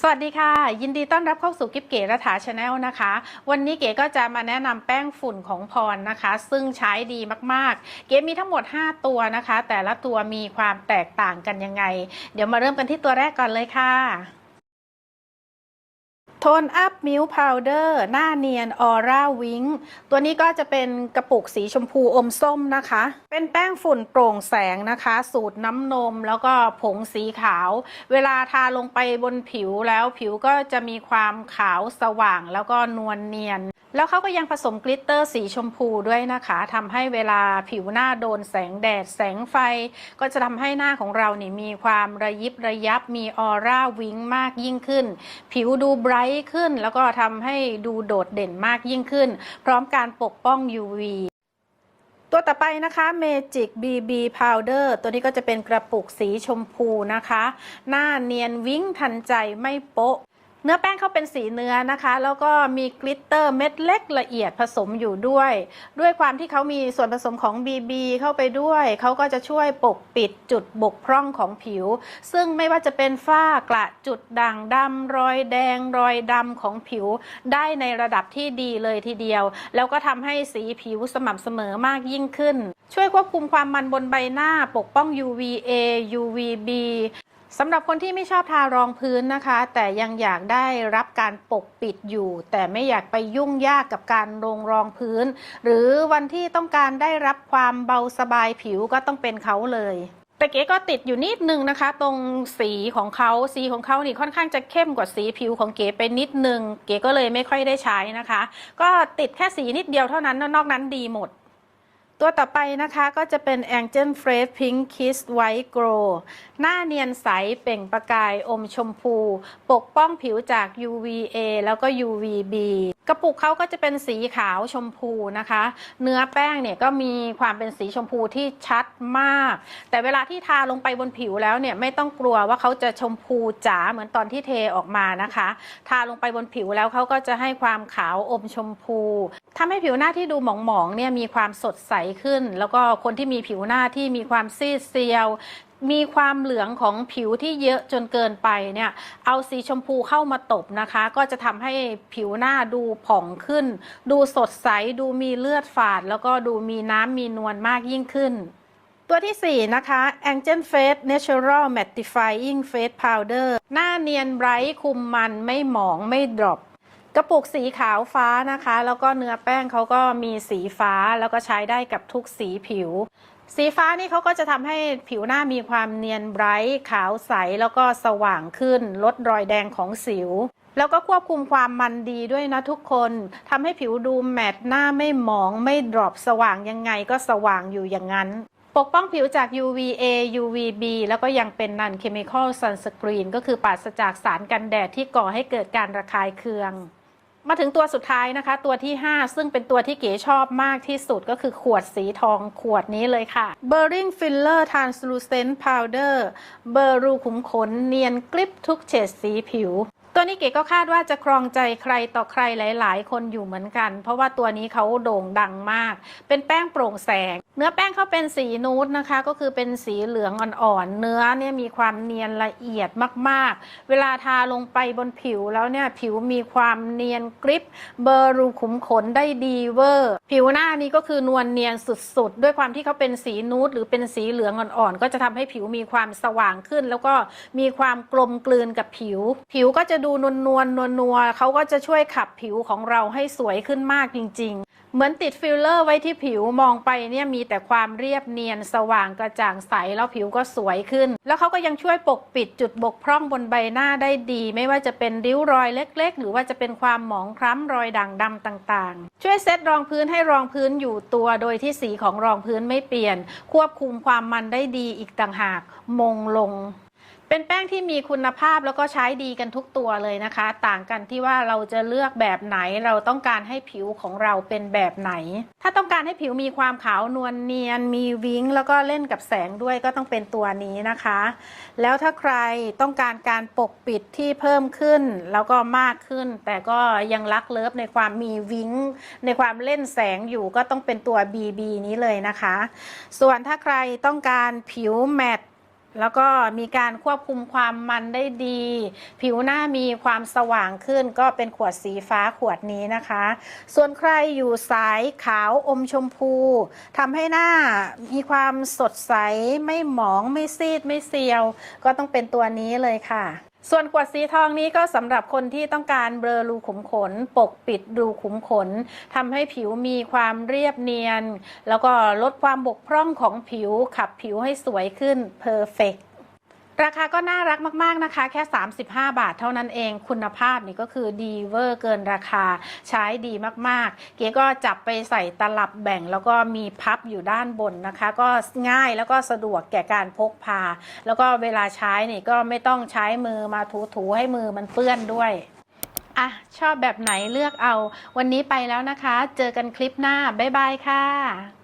สวัสดีค่ะ ยินดีต้อนรับเข้าสู่กิฟเก๋รัฐาชาแนลนะคะ วันนี้เก๋ก็จะมาแนะนำแป้งฝุ่นของพรนะคะ ซึ่งใช้ดีมากๆ เก๋มีทั้งหมด 5 ตัวนะคะ แต่ละตัวมีความแตกต่างกันยังไง เดี๋ยวมาเริ่มกันที่ตัวแรกก่อนเลยค่ะ โทนอัพมิลพาวเดอร์หน้าเนียนออร่าวิงตัวนี้ก็จะเป็นกระปุกสีชมพูอมส้มนะคะ เป็นแป้งฝุ่นโปร่งแสงนะคะ สูตรน้ำนมแล้วก็ผงสีขาว เวลาทาลงไปบนผิวแล้วผิวก็จะมีความขาวสว่างแล้วก็นวลเนียน แล้วเขาก็ยังผสมกลิตเตอร์สีชมพูด้วยนะคะทำให้เวลาผิวหน้าโดนแสงแดดแสงไฟ ก็จะทำให้หน้าของเราเนี่มีความระยิบระยับมีออร่าวิงมากยิ่งขึ้น ผิวดูไบรท์ขึ้น แล้วก็ทำให้ดูโดดเด่นมากยิ่งขึ้น พร้อมการปกป้อง UV ตัวต่อไปนะคะ Magic BB Powder ตัวนี้ก็จะเป็นกระปุกสีชมพูนะคะ หน้าเนียนวิ้งทันใจไม่โป๊ะ เนื้อแป้งเขาเป็นสีเนื้อนะคะ แล้วก็มีกลิตเตอร์เม็ดเล็กละเอียดผสมอยู่ด้วย ด้วยความที่เขามีส่วนผสมของ BB เข้าไปด้วย เขาก็จะช่วยปกปิดจุดบกพร่องของผิว ซึ่งไม่ว่าจะเป็นฝ้ากระจุดด่างดำรอยแดงรอยดำของผิว ได้ในระดับที่ดีเลยทีเดียว แล้วก็ทำให้สีผิวสม่ำเสมอมากยิ่งขึ้น ช่วยควบคุมความมันบนใบหน้าปกป้อง UVA UVB สำหรับคนที่ไม่ชอบทารองพื้นนะคะ แต่ยังอยากได้รับการปกปิดอยู่ แต่ไม่อยากไปยุ่งยากกับการลงรองพื้น หรือวันที่ต้องการได้รับความเบาสบายผิวก็ต้องเป็นเขาเลยแต่เก๋ก็ติดอยู่นิดนึงนะคะ ตรงสีของเขาสีของเขานี่ค่อนข้างจะเข้มกว่าสีผิวของเก๋ไปนิดนึง เก๋ก็เลยไม่ค่อยได้ใช้นะคะ ก็ติดแค่สีนิดเดียวเท่านั้นนอกนั้นดีหมด ตัวต่อไปนะคะก็จะเป็น Angel Fresh Pink Kiss White Glow หน้าเนียนใสเปล่งประกายอมชมพู ปกป้องผิวจาก UVA แล้วก็ UVB กระปุกเขาก็จะเป็นสีขาวชมพูนะคะ เนื้อแป้งเนี่ยก็มีความเป็นสีชมพูที่ชัดมาก แต่เวลาที่ทาลงไปบนผิวแล้วเนี่ยไม่ต้องกลัวว่าเขาจะชมพูจ๋าเหมือนตอนที่เทออกมานะคะ ทาลงไปบนผิวแล้วเขาก็จะให้ความขาวอมชมพูทำให้ผิวหน้าที่ดูหมองๆเนี่ยมีความสดใสขึ้น แล้วก็คนที่มีผิวหน้าที่มีความซีดเซียว มีความเหลืองของผิวที่เยอะจนเกินไปเนี่ย เอาสีชมพูเข้ามาตบนะคะ ก็จะทำให้ผิวหน้าดูผ่องขึ้น ดูสดใส ดูมีเลือดฝาด แล้วก็ดูมีน้ำมีนวลมากยิ่งขึ้นตัวที่ 4 นะคะ Angel Face Natural Mattifying Face Powder หน้าเนียนไบรท์คุมมันไม่หมองไม่ดรอปกระปุกสีขาวฟ้านะคะ แล้วก็เนื้อแป้งเขาก็มีสีฟ้าแล้วก็ใช้ได้กับทุกสีผิว สีฟ้านี่เขาก็จะทำให้ผิวหน้ามีความเนียนไบรท์ขาวใสแล้วก็สว่างขึ้น ลดรอยแดงของสิว แล้วก็ควบคุมความมันดีด้วยนะทุกคนทำให้ผิวดูแมตต์หน้าไม่หมองไม่ดรอปสว่างยังไงก็สว่างอยู่อย่างนั้นปกป้องผิวจาก UVA UVB แล้วก็ยังเป็น non chemical sunscreen ก็คือปราศจากสารกันแดดที่ก่อให้เกิดการระคายเคือง มาถึงตัวสุดท้ายนะคะ ตัวที่ 5 ซึ่งเป็นตัวที่เก๋ชอบมากที่สุดก็คือขวดสีทองขวดนี้เลยค่ะ b u r r i n g Filler Translucent Powder เบอร์รูขุมขนเนียนกริบทุกเฉดสีผิว ตัวนี้เก๋ก็คาดว่าจะครองใจใครต่อใครหลาย ๆ คนอยู่เหมือนกัน เพราะว่าตัวนี้เขาโด่งดังมาก เป็นแป้งโปร่งแสง เนื้อแป้งเขาเป็นสีนูดนะคะ ก็คือเป็นสีเหลืองอ่อนๆ เนื้อเนี่ยมีความเนียนละเอียดมากๆ เวลาทาลงไปบนผิวแล้วเนี่ยผิวมีความเนียนกริบเบอร์รูขุมขนได้ดีเวอร์ ผิวหน้านี้ก็คือนวลเนียนสุด ๆ ด้วยความที่เขาเป็นสีนูดหรือเป็นสีเหลืองอ่อนๆ ก็จะทำให้ผิวมีความสว่างขึ้น แล้วก็มีความกลมกลืนกับผิว ผิวก็จะดูนวลนวลนวลนัวเขาก็จะช่วยขับผิวของเราให้สวยขึ้นมากจริง ๆ เหมือนติดฟิลเลอร์ไว้ที่ผิวมองไปเนี่ยมีแต่ความเรียบเนียนสว่างกระจ่างใสแล้วผิวก็สวยขึ้น แล้วเขาก็ยังช่วยปกปิดจุดบกพร่องบนใบหน้าได้ดี ไม่ว่าจะเป็นริ้วรอยเล็ก ๆ หรือว่าจะเป็นความหมองคล้ำรอยด่างดำต่างๆ ช่วยเซตรองพื้นให้รองพื้นอยู่ตัวโดยที่สีของรองพื้นไม่เปลี่ยน ควบคุมความมันได้ดีอีกต่างหาก มงลง เป็นแป้งที่มีคุณภาพแล้วก็ใช้ดีกันทุกตัวเลยนะคะ ต่างกันที่ว่าเราจะเลือกแบบไหนเราต้องการให้ผิวของเราเป็นแบบไหน ถ้าต้องการให้ผิวมีความขาวนวลเนียน มีวิ้งแล้วก็เล่นกับแสงด้วยก็ต้องเป็นตัวนี้นะคะ แล้วถ้าใครต้องการการปกปิดที่เพิ่มขึ้น แล้วก็มากขึ้น แต่ก็ยังรักเลิฟในความมีวิ้ง ในความเล่นแสงอยู่ก็ต้องเป็นตัว BB นี้เลยนะคะ ส่วนถ้าใครต้องการผิวแมตต แล้วก็มีการควบคุมความมันได้ดี ผิวหน้ามีความสว่างขึ้น ก็เป็นขวดสีฟ้าขวดนี้นะคะ ส่วนใครอยู่สายขาวอมชมพูทำให้หน้ามีความสดใส ไม่หมองไม่ซีดไม่เซียว ก็ต้องเป็นตัวนี้เลยค่ะ ส่วนขวดสีทองนี้ก็สำหรับคนที่ต้องการเบลอรูขุมขน ปกปิดรูขุมขนทำให้ผิวมีความเรียบเนียน แล้วก็ลดความบกพร่องของผิวขับผิวให้สวยขึ้นเพอร์เฟก ราคาก็น่ารักมากๆนะคะ แค่ 35 บาทเท่านั้นเองคุณภาพนี่ก็คือดีเวอร์เกินราคาใช้ดีมากๆ เก๋ก็จับไปใส่ตลับแบ่งแล้วก็มีพับอยู่ด้านบนนะคะ ก็ง่ายแล้วก็สะดวกแก่การพกพา แล้วก็เวลาใช้นี่ก็ไม่ต้องใช้มือมาถูๆให้มือมันเปื้อนด้วยอะชอบแบบไหนเลือกเอา วันนี้ไปแล้วนะคะ เจอกันคลิปหน้า บ๊ายบายค่ะ